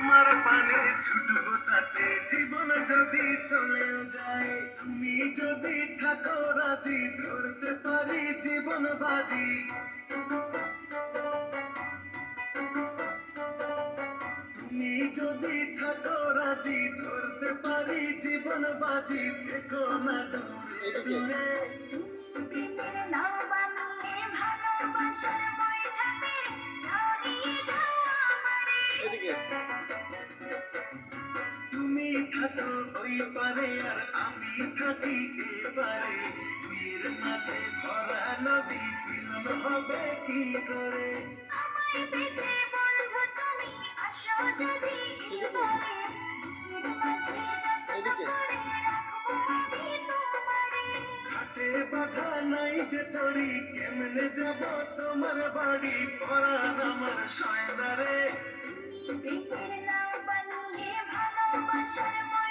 তোমার পানে ছুটবো তাতে জীবন যদি চলেও যায় তুমি যদি থাকো রাজি ধরতে পারি জীবন বাজি। তুমি যদি থাকো রাজি ধরতে পারি জীবন বাজি। থেকো না দূরে এদিকে। তুমি থাকো ওই পারে আর আমি থাকি এপারে দুইয়ের মাঝে ভরা নদী মিলন হবে কি করে? ঘাটে বাধা নাই যে তরি কেমনে যাব তোমার বাড়ি? পরাণ আমার সয়দারে Thank you.